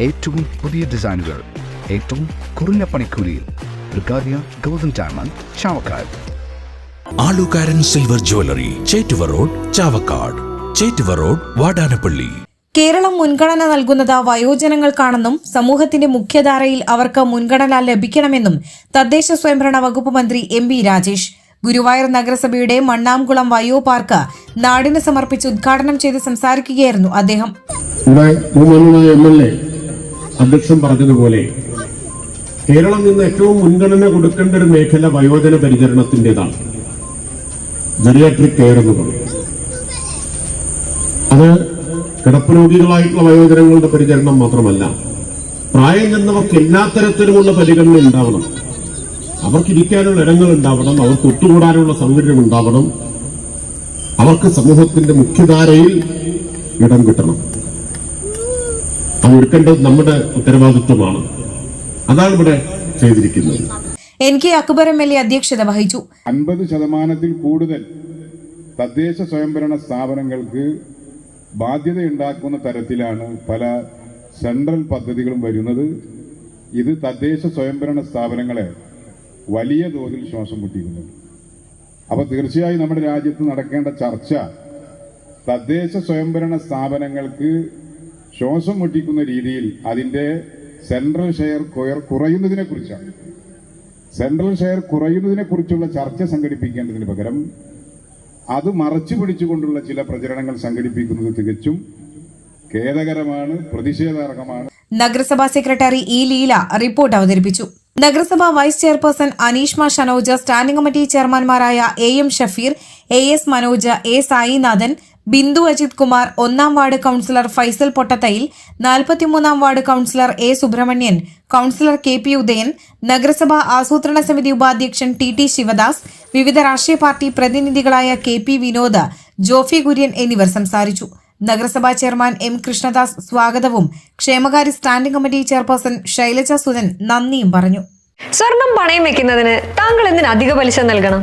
ഏറ്റവും പുതിയ ഡിസൈനുകൾ ഏറ്റവും കുറഞ്ഞ പണിക്കൂലിയിൽ ബ്രിഗാദിയ golden diamond Chavakkad. Alukkaran silver jewellery Chettuva road Chavakkad. Chettuva road Vadanappally. Keralam മുൻഗണന നൽകുന്നത് വയോജനങ്ങൾക്കാണെന്നും സമൂഹത്തിന്റെ മുഖ്യധാരയിൽ അവർക്ക് മുൻഗണന ലഭിക്കണമെന്നും തദ്ദേശ സ്വയംഭരണ വകുപ്പ് മന്ത്രി എം വി രാജേഷ്. ഗുരുവായൂർ നഗരസഭയുടെ മണ്ണാംകുളം വയോ പാർക്ക് നാടിന് സമർപ്പിച്ച് ഉദ്ഘാടനം ചെയ്ത് സംസാരിക്കുകയായിരുന്നു അദ്ദേഹം. അധ്യക്ഷൻ പറഞ്ഞതുപോലെ കേരളം ഇന്ന് ഏറ്റവും മുൻഗണന കൊടുക്കേണ്ട ഒരു മേഖല വയോജന പരിചരണത്തിന്റെതാണ്. ജെറിയാട്രിക് കെയർ എന്ന് പറയും. അത് കിടപ്പ് രോഗികളായിട്ടുള്ള വയോജനങ്ങളുടെ പരിചരണം മാത്രമല്ല പ്രായം ചെന്നവർക്ക് എല്ലാ തരത്തിലുമുള്ള പരിഗണന ഉണ്ടാവണം. അവർക്ക് ഇരിക്കാനുള്ള ഇടങ്ങൾ ഉണ്ടാവണം അവർക്ക് ഒത്തുകൂടാനുള്ള സൗകര്യം ഉണ്ടാവണം. അവർക്ക് സമൂഹത്തിന്റെ മുഖ്യധാരയിൽ ഇടം കിട്ടണം. അത് എടുക്കേണ്ടത് നമ്മുടെ ഉത്തരവാദിത്വമാണ്. അതാണ് ഇവിടെ ചെയ്തിരിക്കുന്നത്. N K Akbar M L A അധ്യക്ഷത വഹിച്ചു. അൻപത് ശതമാനത്തിൽ കൂടുതൽ തദ്ദേശ സ്വയംഭരണ സ്ഥാപനങ്ങൾക്ക് ബാധ്യതയുണ്ടാക്കുന്ന തരത്തിലാണ് പല സെൻട്രൽ പദ്ധതികളും വരുന്നത്. ഇത് തദ്ദേശ സ്വയംഭരണ സ്ഥാപനങ്ങളെ വലിയ തോതിൽ ശ്വാസം മുട്ടിക്കുന്നുണ്ട് അപ്പോൾ തീർച്ചയായും നമ്മുടെ രാജ്യത്ത് നടക്കേണ്ട ചർച്ച തദ്ദേശ സ്വയംഭരണ സ്ഥാപനങ്ങൾക്ക് ശ്വാസം മുട്ടിക്കുന്ന രീതിയിൽ അതിന്റെ സെൻട്രൽ ഷെയർ കുറയുന്നതിനെ കുറിച്ചാണ് സെൻട്രൽ ഷെയർ കുറയുന്നതിനെ കുറിച്ചുള്ള ചർച്ച സംഘടിപ്പിക്കേണ്ടതിന് പകരം അത് മറച്ചു പിടിച്ചുകൊണ്ടുള്ള ചില പ്രചരണങ്ങൾ സംഘടിപ്പിക്കുന്നത് തികച്ചും ഖേദകരമാണ് പ്രതിഷേധാർഹമാണ്. നഗരസഭാ സെക്രട്ടറി ഇ ലീല റിപ്പോർട്ട് അവതരിപ്പിച്ചു. നഗരസഭാ vice chairperson Aneeshma Shanoja standing committee ചെയർമാൻമാരായ A M Shafeer A S Manoj A Sainathan Bindu Ajith Kumar ഒന്നാം ward councillor Faisal Pottathayil നാൽപ്പത്തിമൂന്നാം ward councillor A Subrahmanyan councillor K P Udayan നഗരസഭാ ആസൂത്രണ സമിതി ഉപാധ്യക്ഷൻ ടി ടി ശിവദാസ് വിവിധ രാഷ്ട്രീയ party പ്രതിനിധികളായ കെ പി വിനോദ് ജോഫി കുര്യൻ എന്നിവർ സംസാരിച്ചു. നഗരസഭാ ചെയർമാൻ എം കൃഷ്ണദാസ് സ്വാഗതവും ക്ഷേമകാര്യ standing committee chairperson Shailaja Sudhan നന്ദിയും പറഞ്ഞു. സ്വർണം പണയം വെക്കുന്നതിന് താങ്കൾ എന്തിന് അധിക പലിശ നൽകണം?